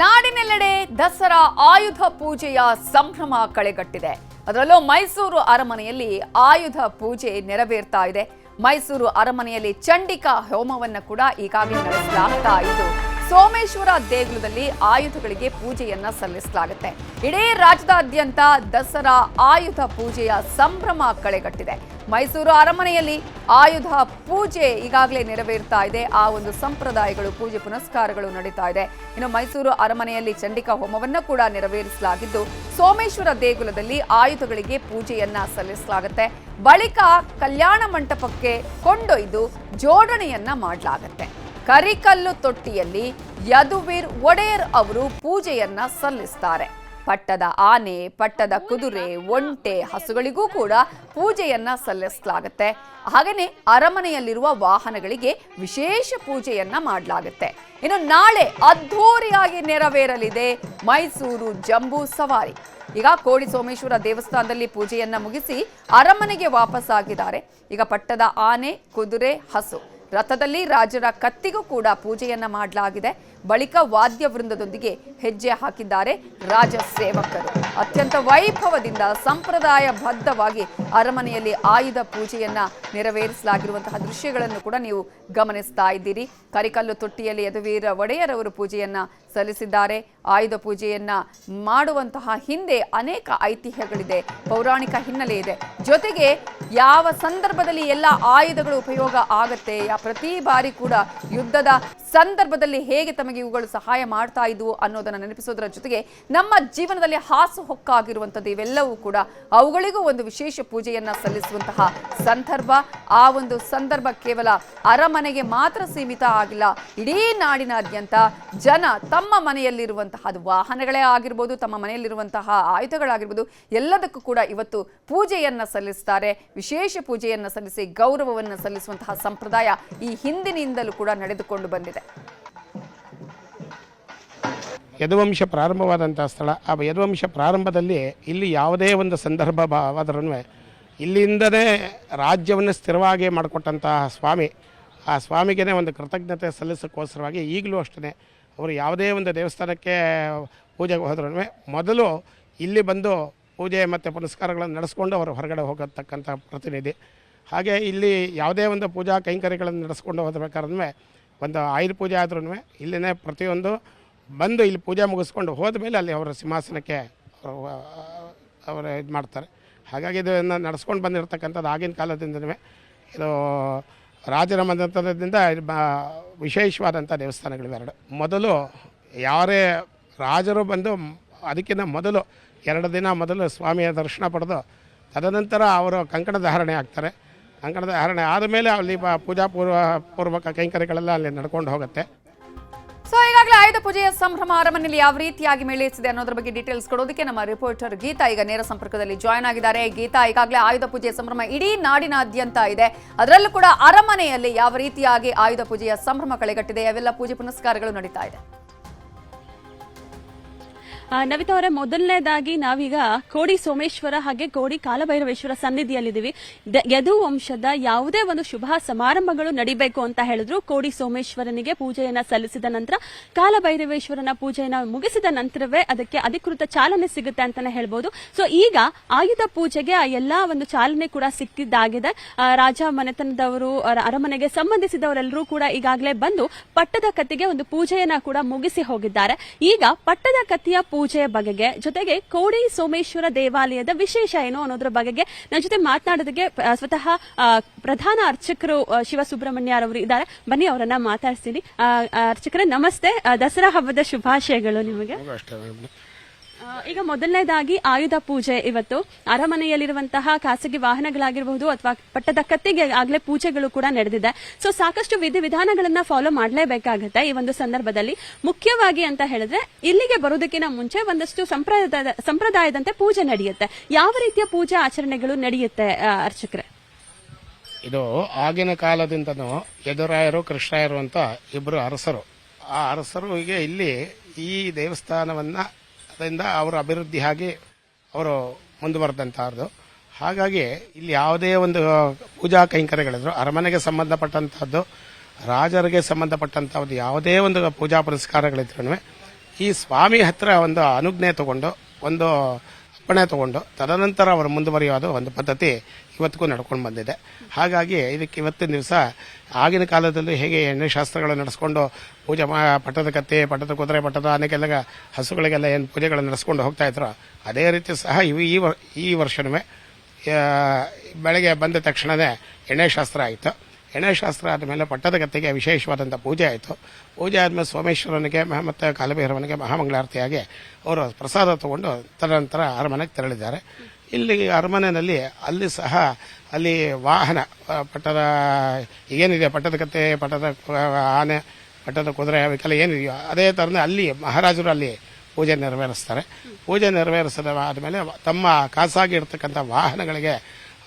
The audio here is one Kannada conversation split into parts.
ನಾಡಿನೆಲ್ಲೆಡೆ ದಸರಾ ಆಯುಧ ಪೂಜೆಯ ಸಂಭ್ರಮ ಕಳೆಗಟ್ಟಿದೆ. ಅದರಲ್ಲೂ ಮೈಸೂರು ಅರಮನೆಯಲ್ಲಿ ಆಯುಧ ಪೂಜೆ ನೆರವೇರ್ತಾ ಇದೆ. ಮೈಸೂರು ಅರಮನೆಯಲ್ಲಿ ಚಂಡಿಕಾ ಹೋಮವನ್ನು ಕೂಡ ಈಗಾಗಲೇ ನಡೆಸಲಾಗ್ತಾ ಇದ್ದು ಸೋಮೇಶ್ವರ ದೇಗುಲದಲ್ಲಿ ಆಯುಧಗಳಿಗೆ ಪೂಜೆಯನ್ನ ಸಲ್ಲಿಸಲಾಗುತ್ತೆ. ಇಡೀ ರಾಜ್ಯದಾದ್ಯಂತ ದಸರಾ ಆಯುಧ ಪೂಜೆಯ ಸಂಭ್ರಮ ಕಳೆಗಟ್ಟಿದೆ. ಮೈಸೂರು ಅರಮನೆಯಲ್ಲಿ ಆಯುಧ ಪೂಜೆ ಈಗಾಗಲೇ ನೆರವೇರ್ತಾ ಇದೆ. ಆ ಒಂದು ಸಂಪ್ರದಾಯಗಳು ಪೂಜೆ ಪುನಸ್ಕಾರಗಳು ನಡೀತಾ ಇದೆ. ಇನ್ನು ಮೈಸೂರು ಅರಮನೆಯಲ್ಲಿ ಚಂಡಿಕಾ ಹೋಮವನ್ನು ಕೂಡ ನೆರವೇರಿಸಲಾಗಿದ್ದು, ಸೋಮೇಶ್ವರ ದೇಗುಲದಲ್ಲಿ ಆಯುಧಗಳಿಗೆ ಪೂಜೆಯನ್ನ ಸಲ್ಲಿಸಲಾಗುತ್ತೆ. ಬಳಿಕ ಕಲ್ಯಾಣ ಮಂಟಪಕ್ಕೆ ಕೊಂಡೊಯ್ದು ಜೋಡಣೆಯನ್ನ ಮಾಡಲಾಗುತ್ತೆ. ಕರಿಕಲ್ಲು ತೊಟ್ಟಿಯಲ್ಲಿ ಯದುವೀರ್ ಒಡೆಯರ್ ಅವರು ಪೂಜೆಯನ್ನ ಸಲ್ಲಿಸ್ತಾರೆ. ಪಟ್ಟದ ಆನೆ, ಪಟ್ಟದ ಕುದುರೆ, ಒಂಟೆ ಹಸುಗಳಿಗೂ ಕೂಡ ಪೂಜೆಯನ್ನ ಸಲ್ಲಿಸಲಾಗುತ್ತೆ. ಹಾಗೆಯೇ ಅರಮನೆಯಲ್ಲಿರುವ ವಾಹನಗಳಿಗೆ ವಿಶೇಷ ಪೂಜೆಯನ್ನ ಮಾಡಲಾಗುತ್ತೆ. ಇನ್ನು ನಾಳೆ ಅದ್ಧೂರಿಯಾಗಿ ನೆರವೇರಲಿದೆ ಮೈಸೂರು ಜಂಬೂ ಸವಾರಿ. ಈಗ ಕೋಡಿ ಸೋಮೇಶ್ವರ ದೇವಸ್ಥಾನದಲ್ಲಿ ಪೂಜೆಯನ್ನ ಮುಗಿಸಿ ಅರಮನೆಗೆ ವಾಪಸ್ಸಾಗಿದ್ದಾರೆ. ಈಗ ಪಟ್ಟದ ಆನೆ, ಕುದುರೆ, ಹಸು. ರಥದಲ್ಲಿ ರಾಜರ ಕತ್ತಿಗೂ ಕೂಡ ಪೂಜೆಯನ್ನ ಮಾಡಲಾಗಿದೆ. ಬಳಿಕ ವಾದ್ಯ ವೃಂದದೊಂದಿಗೆ ಹೆಜ್ಜೆ ಹಾಕಿದ್ದಾರೆ ರಾಜ ಸೇವಕರು. ಅತ್ಯಂತ ವೈಭವದಿಂದ ಸಂಪ್ರದಾಯ ಬದ್ಧವಾಗಿ ಅರಮನೆಯಲ್ಲಿ ಆಯುಧ ಪೂಜೆಯನ್ನ ನೆರವೇರಿಸಲಾಗಿರುವಂತಹ ದೃಶ್ಯಗಳನ್ನು ಕೂಡ ನೀವು ಗಮನಿಸ್ತಾ ಇದ್ದೀರಿ. ಕರಿಕಲ್ಲು ತೊಟ್ಟಿಯಲ್ಲಿ ಯದುವೀರ ಒಡೆಯರ್ ಅವರು ಪೂಜೆಯನ್ನ ಸಲ್ಲಿಸಿದ್ದಾರೆ. ಆಯುಧ ಪೂಜೆಯನ್ನ ಮಾಡುವಂತಹ ಹಿಂದೆ ಅನೇಕ ಐತಿಹ್ಯಗಳಿದೆ. ಪೌರಾಣಿಕ ಹಿನ್ನೆಲೆ ಇದೆ. ಜೊತೆಗೆ ಯಾವ ಸಂದರ್ಭದಲ್ಲಿ ಎಲ್ಲ ಆಯುಧಗಳು ಉಪಯೋಗ ಆಗತ್ತೆ? ಪ್ರತಿ ಬಾರಿ ಕೂಡ ಯುದ್ಧದ ಸಂದರ್ಭದಲ್ಲಿ ಹೇಗೆ ತಮಗೆ ಇವುಗಳು ಸಹಾಯ ಮಾಡ್ತಾ ಇದ್ವು ಅನ್ನೋದನ್ನು ನೆನಪಿಸೋದರ ಜೊತೆಗೆ ನಮ್ಮ ಜೀವನದಲ್ಲಿ ಹಾಸು ಹೊಕ್ಕಾಗಿರುವಂಥದ್ದು ಇವೆಲ್ಲವೂ ಕೂಡ ಅವುಗಳಿಗೂ ಒಂದು ವಿಶೇಷ ಪೂಜೆಯನ್ನು ಸಲ್ಲಿಸುವಂತಹ ಸಂದರ್ಭ. ಆ ಒಂದು ಸಂದರ್ಭ ಕೇವಲ ಅರಮನೆಗೆ ಮಾತ್ರ ಸೀಮಿತ ಆಗಿಲ್ಲ, ಇಡೀ ನಾಡಿನಾದ್ಯಂತ ಜನ ತಮ್ಮ ಮನೆಯಲ್ಲಿರುವಂತಹ ವಾಹನಗಳೇ ಆಗಿರ್ಬೋದು, ತಮ್ಮ ಮನೆಯಲ್ಲಿರುವಂತಹ ಆಯುಧಗಳಾಗಿರ್ಬೋದು, ಎಲ್ಲದಕ್ಕೂ ಕೂಡ ಇವತ್ತು ಪೂಜೆಯನ್ನು ಸಲ್ಲಿಸ್ತಾರೆ. ವಿಶೇಷ ಪೂಜೆಯನ್ನು ಸಲ್ಲಿಸಿ ಗೌರವವನ್ನು ಸಲ್ಲಿಸುವಂತಹ ಸಂಪ್ರದಾಯ ಈ ಹಿಂದಿನಿಂದಲೂ ಕೂಡ ನಡೆದುಕೊಂಡು ಬಂದಿದೆ. ಯದುವಂಶ ಪ್ರಾರಂಭವಾದಂಥ ಸ್ಥಳ. ಆ ಯದುವಂಶ ಪ್ರಾರಂಭದಲ್ಲಿ ಇಲ್ಲಿ ಯಾವುದೇ ಒಂದು ಸಂದರ್ಭ ಆದ್ರೂ ಇಲ್ಲಿಂದನೇ ರಾಜ್ಯವನ್ನು ಸ್ಥಿರವಾಗಿ ಮಾಡಿಕೊಟ್ಟಂತಹ ಸ್ವಾಮಿ. ಆ ಸ್ವಾಮಿಗೇ ಒಂದು ಕೃತಜ್ಞತೆ ಸಲ್ಲಿಸೋಕ್ಕೋಸ್ಕರವಾಗಿ ಈಗಲೂ ಅಷ್ಟೇ ಅವರು ಯಾವುದೇ ಒಂದು ದೇವಸ್ಥಾನಕ್ಕೆ ಪೂಜೆಗೆ ಹೋದ್ರೂ ಮೊದಲು ಇಲ್ಲಿ ಬಂದು ಪೂಜೆ ಮತ್ತು ಪುನಸ್ಕಾರಗಳನ್ನು ನಡೆಸ್ಕೊಂಡು ಅವರು ಹೊರಗಡೆ ಹೋಗತಕ್ಕಂಥ ಪ್ರತಿನಿಧಿ. ಹಾಗೆ ಇಲ್ಲಿ ಯಾವುದೇ ಒಂದು ಪೂಜಾ ಕೈಂಕರ್ಯಗಳನ್ನು ನಡೆಸ್ಕೊಂಡು ಹೋದ್ಬೇಕಾದ್ರೆ ಒಂದು ಆಯುಧ ಪೂಜೆ ಆದ್ರೂ ಇಲ್ಲಿನೇ ಪ್ರತಿಯೊಂದು ಬಂದು ಇಲ್ಲಿ ಪೂಜೆ ಮುಗಿಸ್ಕೊಂಡು ಹೋದ ಮೇಲೆ ಅಲ್ಲಿ ಅವರ ಸಿಂಹಾಸನಕ್ಕೆ ಅವರು ಇದು ಮಾಡ್ತಾರೆ. ಹಾಗಾಗಿ ಇದನ್ನು ನಡೆಸ್ಕೊಂಡು ಬಂದಿರತಕ್ಕಂಥದ್ದು ಆಗಿನ ಕಾಲದಿಂದಲೇ ಇದು ರಾಜರ ಬ, ವಿಶೇಷವಾದಂಥ ದೇವಸ್ಥಾನಗಳಿವೆರಡು ಮೊದಲು ಯಾರೇ ರಾಜರು ಬಂದು ಅದಕ್ಕಿಂತ ಮೊದಲು ಎರಡು ದಿನ ಮೊದಲು ಸ್ವಾಮಿಯ ದರ್ಶನ ಪಡೆದು ತದನಂತರ ಅವರು ಕಂಕಣ ಧಾರಣೆ ಆಗ್ತಾರೆ. ಕಂಕಣ ಧಾರಣೆ ಆದಮೇಲೆ ಅಲ್ಲಿ ಪೂಜಾ ಪೂರ್ವ ಪೂರ್ವಕ ಕೈಂಕರ್ಯಗಳೆಲ್ಲ ಅಲ್ಲಿ ನಡ್ಕೊಂಡು ಹೋಗುತ್ತೆ. ಸೊ ಈಗಾಗಲೇ ಆಯುಧ ಪೂಜೆಯ ಸಂಭ್ರಮ ಅರಮನೆಯಲ್ಲಿ ಯಾವ ರೀತಿಯಾಗಿ ಮೇಳೈಸಿದೆ ಅನ್ನೋದ್ರ ಬಗ್ಗೆ ಡೀಟೇಲ್ಸ್ ಕೊಡೋದಕ್ಕೆ ನಮ್ಮ ರಿಪೋರ್ಟರ್ ಗೀತಾ ಈಗ ನೇರ ಸಂಪರ್ಕದಲ್ಲಿ ಜಾಯ್ನ್ ಆಗಿದ್ದಾರೆ. ಗೀತಾ, ಈಗಾಗಲೇ ಆಯುಧ ಪೂಜೆಯ ಸಂಭ್ರಮ ಇಡೀ ನಾಡಿನಾದ್ಯಂತ ಇದೆ. ಅದರಲ್ಲೂ ಕೂಡ ಅರಮನೆಯಲ್ಲಿ ಯಾವ ರೀತಿಯಾಗಿ ಆಯುಧ ಪೂಜೆಯ ಸಂಭ್ರಮ ಕಳೆಗಟ್ಟಿದೆ? ಅವೆಲ್ಲ ಪೂಜೆ ಪುನಸ್ಕಾರಗಳು ನಡೀತಾ ಇದೆ. ನವಿತಾ ಅವರೇ, ಮೊದಲನೇದಾಗಿ ನಾವೀಗ ಕೋಡಿ ಸೋಮೇಶ್ವರ ಹಾಗೆ ಕೋಡಿ ಕಾಲಭೈರವೇಶ್ವರ ಸನ್ನಿಧಿಯಲ್ಲಿದ್ದೀವಿ. ಯದು ವಂಶದ ಯಾವುದೇ ಒಂದು ಶುಭ ಸಮಾರಂಭಗಳು ನಡಿಬೇಕು ಅಂತ ಹೇಳಿದ್ರು. ಕೋಡಿ ಸೋಮೇಶ್ವರನಿಗೆ ಪೂಜೆಯನ್ನ ಸಲ್ಲಿಸಿದ ನಂತರ ಕಾಲಭೈರವೇಶ್ವರನ ಪೂಜೆಯನ್ನ ಮುಗಿಸಿದ ನಂತರವೇ ಅದಕ್ಕೆ ಅಧಿಕೃತ ಚಾಲನೆ ಸಿಗುತ್ತೆ ಅಂತಾನೆ ಹೇಳ್ಬೋದು. ಸೊ ಈಗ ಆಯುಧ ಪೂಜೆಗೆ ಆ ಎಲ್ಲಾ ಒಂದು ಚಾಲನೆ ಕೂಡ ಸಿಕ್ಕಿದ್ದಾಗಿದೆ. ರಾಜ ಮನೆತನದವರು ಅರಮನೆಗೆ ಸಂಬಂಧಿಸಿದವರೆಲ್ಲರೂ ಕೂಡ ಈಗಾಗಲೇ ಬಂದು ಪಟ್ಟದ ಕತ್ತಿಗೆ ಒಂದು ಪೂಜೆಯನ್ನ ಕೂಡ ಮುಗಿಸಿ ಹೋಗಿದ್ದಾರೆ. ಈಗ ಪಟ್ಟದ ಕತ್ತಿಯ ಪೂಜೆಯ ಬಗೆಗೆ. ಜೊತೆಗೆ ಕೋಡಿ ಸೋಮೇಶ್ವರ ದೇವಾಲಯದ ವಿಶೇಷ ಏನು ಅನ್ನೋದ್ರ ಬಗೆಗೆ ನನ್ನ ಜೊತೆ ಮಾತನಾಡೋದಕ್ಕೆ ಸ್ವತಃ ಪ್ರಧಾನ ಅರ್ಚಕರು ಶಿವಸುಬ್ರಹ್ಮಣ್ಯ ಅವರು ಇದ್ದಾರೆ. ಬನ್ನಿ ಅವರನ್ನ ಮಾತಾಡ್ತೀನಿ ಅರ್ಚಕರೇ, ನಮಸ್ತೆ. ದಸರಾ ಹಬ್ಬದ ಶುಭಾಶಯಗಳು ನಿಮಗೆ. ಈಗ ಮೊದಲನೇದಾಗಿ ಆಯುಧ ಪೂಜೆ ಇವತ್ತು. ಅರಮನೆಯಲ್ಲಿರುವಂತಹ ಖಾಸಗಿ ವಾಹನಗಳಾಗಿರಬಹುದು ಅಥವಾ ಪಟ್ಟದ ಕತ್ತಿಗೆ ಆಗ್ಲೇ ಪೂಜೆಗಳು ಕೂಡ ನಡೆದಿದೆ. ಸೊ ಸಾಕಷ್ಟು ವಿಧಿವಿಧಾನಗಳನ್ನ ಫಾಲೋ ಮಾಡಲೇಬೇಕಾಗುತ್ತೆ ಈ ಒಂದು ಸಂದರ್ಭದಲ್ಲಿ. ಮುಖ್ಯವಾಗಿ ಅಂತ ಹೇಳಿದ್ರೆ, ಇಲ್ಲಿಗೆ ಬರೋದಕ್ಕಿಂತ ಮುಂಚೆ ಒಂದಷ್ಟು ಸಂಪ್ರದಾಯದ, ಸಂಪ್ರದಾಯದಂತೆ ಪೂಜೆ ನಡೆಯುತ್ತೆ. ಯಾವ ರೀತಿಯ ಪೂಜಾ ಆಚರಣೆಗಳು ನಡೆಯುತ್ತೆ ಅರ್ಚಕರೇ? ಇದು ಆಗಿನ ಕಾಲದಿಂದನೂ ಯದುರಾಯರು ಕೃಷ್ಣಾಯರು ಅಂತ ಇಬ್ಬರು ಅರಸರು. ಆ ಅರಸರು ಈಗ ಇಲ್ಲಿ ಈ ದೇವಸ್ಥಾನವನ್ನ ಅದರಿಂದ ಅವರ ಅಭಿವೃದ್ಧಿ ಹಾಗೆ ಅವರು ಮುಂದುವರೆದಂತಹದ್ದು. ಹಾಗಾಗಿ ಇಲ್ಲಿ ಯಾವುದೇ ಒಂದು ಪೂಜಾ ಕೈಂಕರ್ಯಗಳಿದ್ರು ಅರಮನೆಗೆ ಸಂಬಂಧಪಟ್ಟಂತಹದ್ದು, ರಾಜರಿಗೆ ಸಂಬಂಧಪಟ್ಟಂಥದ್ದು ಯಾವುದೇ ಒಂದು ಪೂಜಾ ಪುರಸ್ಕಾರಗಳಿದ್ರು ಈ ಸ್ವಾಮಿ ಹತ್ರ ಒಂದು ಅನುಜ್ಞೆ ತಗೊಂಡು, ಒಂದು ಅಪ್ಪಣೆ ತಗೊಂಡು, ತದನಂತರ ಅವರು ಮುಂದುವರಿಯೋದು ಒಂದು ಪದ್ಧತಿ ಇವತ್ತಿಗೂ ನಡ್ಕೊಂಡು ಬಂದಿದೆ. ಹಾಗಾಗಿ ಇದಕ್ಕೆ ಇವತ್ತಿನ ದಿವಸ ಆಗಿನ ಕಾಲದಲ್ಲಿ ಹೇಗೆ ಎಣ್ಣೆ ಶಾಸ್ತ್ರಗಳನ್ನು ನಡೆಸ್ಕೊಂಡು ಪೂಜೆ ಮಾ ಪಟ್ಟದ ಕತ್ತೆ ಪಟ್ಟದ ಕುದುರೆ ಪಟ್ಟದ ಅನೇಕೆಲ್ಲ ಹಸುಗಳಿಗೆಲ್ಲ ಏನು ಪೂಜೆಗಳನ್ನು ನಡೆಸ್ಕೊಂಡು ಹೋಗ್ತಾ ಇದ್ರು, ಅದೇ ರೀತಿ ಸಹ ಇವು ಈ ಈ ವರ್ಷನೂ ಬೆಳಗ್ಗೆ ಬಂದ ತಕ್ಷಣವೇ ಎಣ್ಣೆ ಶಾಸ್ತ್ರ ಆಯಿತು. ಎಣ್ಣೆ ಶಾಸ್ತ್ರ ಆದಮೇಲೆ ಪಟ್ಟದ ಕತ್ತೆಗೆ ವಿಶೇಷವಾದಂಥ ಪೂಜೆ ಆಯಿತು. ಪೂಜೆ ಆದಮೇಲೆ ಸೋಮೇಶ್ವರನಿಗೆ ಮತ್ತು ಕಾಲಭೈರವನಿಗೆ ಮಹಾಮಂಗಳಾರತಿಯಾಗಿ ಅವರು ಪ್ರಸಾದ ತಗೊಂಡು ತದನಂತರ ಅರಮನೆಗೆ ತೆರಳಿದ್ದಾರೆ. ಇಲ್ಲಿ ಅರಮನೆಯಲ್ಲಿ ಅಲ್ಲಿ ಸಹ ಅಲ್ಲಿ ವಾಹನ ಪಟ್ಟದ ಏನಿದೆ, ಪಟ್ಟದ ಕತ್ತೆ, ಪಟ್ಟದ ಆನೆ, ಪಟ್ಟದ ಕುದುರೆ ಅವಕ್ಕೆಲ್ಲ ಏನಿದೆಯೋ ಅದೇ ಥರನೇ ಅಲ್ಲಿ ಮಹಾರಾಜರು ಅಲ್ಲಿ ಪೂಜೆ ನೆರವೇರಿಸ್ತಾರೆ. ಪೂಜೆ ನೆರವೇರಿಸಿದ ಆದಮೇಲೆ ತಮ್ಮ ಖಾಸಾಗಿ ಇರ್ತಕ್ಕಂಥ ವಾಹನಗಳಿಗೆ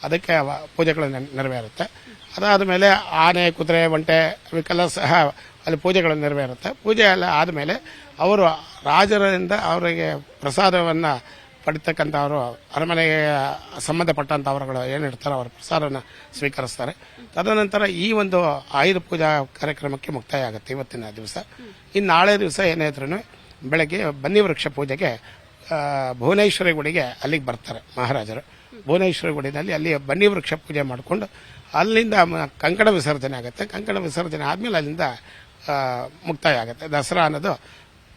ಅದಕ್ಕೆ ಪೂಜೆಗಳು ನೆರವೇರುತ್ತೆ. ಅದಾದ ಮೇಲೆ ಆನೆ, ಕುದುರೆ, ಒಂಟೆ ಅವಕ್ಕೆಲ್ಲ ಸಹ ಅಲ್ಲಿ ಪೂಜೆಗಳು ನೆರವೇರುತ್ತೆ. ಪೂಜೆ ಎಲ್ಲ ಆದಮೇಲೆ ಅವರು ರಾಜರಿಂದ ಅವರಿಗೆ ಪ್ರಸಾದವನ್ನು ಪಡಿತಕ್ಕಂಥವರು, ಅರಮನೆಗೆ ಸಂಬಂಧಪಟ್ಟಂಥವರುಗಳು ಏನಿರ್ತಾರೆ ಅವರ ಪ್ರಸಾದವನ್ನು ಸ್ವೀಕರಿಸ್ತಾರೆ. ತದನಂತರ ಈ ಒಂದು ಆಯುಧ ಪೂಜಾ ಕಾರ್ಯಕ್ರಮಕ್ಕೆ ಮುಕ್ತಾಯ ಆಗುತ್ತೆ ಇವತ್ತಿನ ದಿವಸ. ಇನ್ನು ನಾಳೆ ದಿವಸ ಏನಾದ್ರೂ ಬೆಳಗ್ಗೆ ಬನ್ನಿ ವೃಕ್ಷ ಪೂಜೆಗೆ ಭುವನೇಶ್ವರಿ ಗುಡಿಗೆ ಅಲ್ಲಿಗೆ ಬರ್ತಾರೆ ಮಹಾರಾಜರು. ಭುವನೇಶ್ವರಿ ಗುಡಿನಲ್ಲಿ ಅಲ್ಲಿ ಬನ್ನಿ ವೃಕ್ಷ ಪೂಜೆ ಮಾಡಿಕೊಂಡು, ಅಲ್ಲಿಂದ ಕಂಕಣ ವಿಸರ್ಜನೆ ಆಗುತ್ತೆ. ಕಂಕಣ ವಿಸರ್ಜನೆ ಆದಮೇಲೆ ಅಲ್ಲಿಂದ ಮುಕ್ತಾಯ ಆಗುತ್ತೆ ದಸರಾ ಅನ್ನೋದು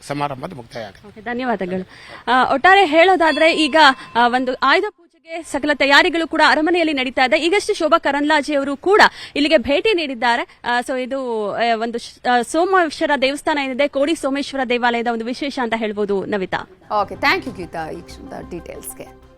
ಸಮಾರಂಭದ ಮುಕ್ತಾಯ ಆಗುತ್ತೆ. ಧನ್ಯವಾದಗಳು. ಆ, ಒಟ್ಟಾರೆ ಹೇಳೋದಾದ್ರೆ ಈಗ ಆ, ಒಂದು ಆಯುಧ ಪೂಜೆಗೆ ಸಕಲ ತಯಾರಿಗಳು ಕೂಡ ಅರಮನೆಯಲ್ಲಿ ನಡೀತಾ ಇದೆ. ಈಗಷ್ಟೇ ಶೋಭಾ ಕರಂದ್ಲಾಜೆ ಅವರು ಕೂಡ ಇಲ್ಲಿಗೆ ಭೇಟಿ ನೀಡಿದ್ದಾರೆ. ಸೊ ಇದು ಆ, ಒಂದು ಶ- ಆ, ಸೋಮೇಶ್ವರ ದೇವಸ್ಥಾನ ಏನಿದೆ ಕೋಡಿ ಸೋಮೇಶ್ವರ ದೇವಾಲಯದ ಒಂದು ವಿಶೇಷ ಅಂತ ಹೇಳ್ಬೋದು Navita. Okay thank you Geeta ಈ ಡೀಟೇಲ್ಸ್ಗೆ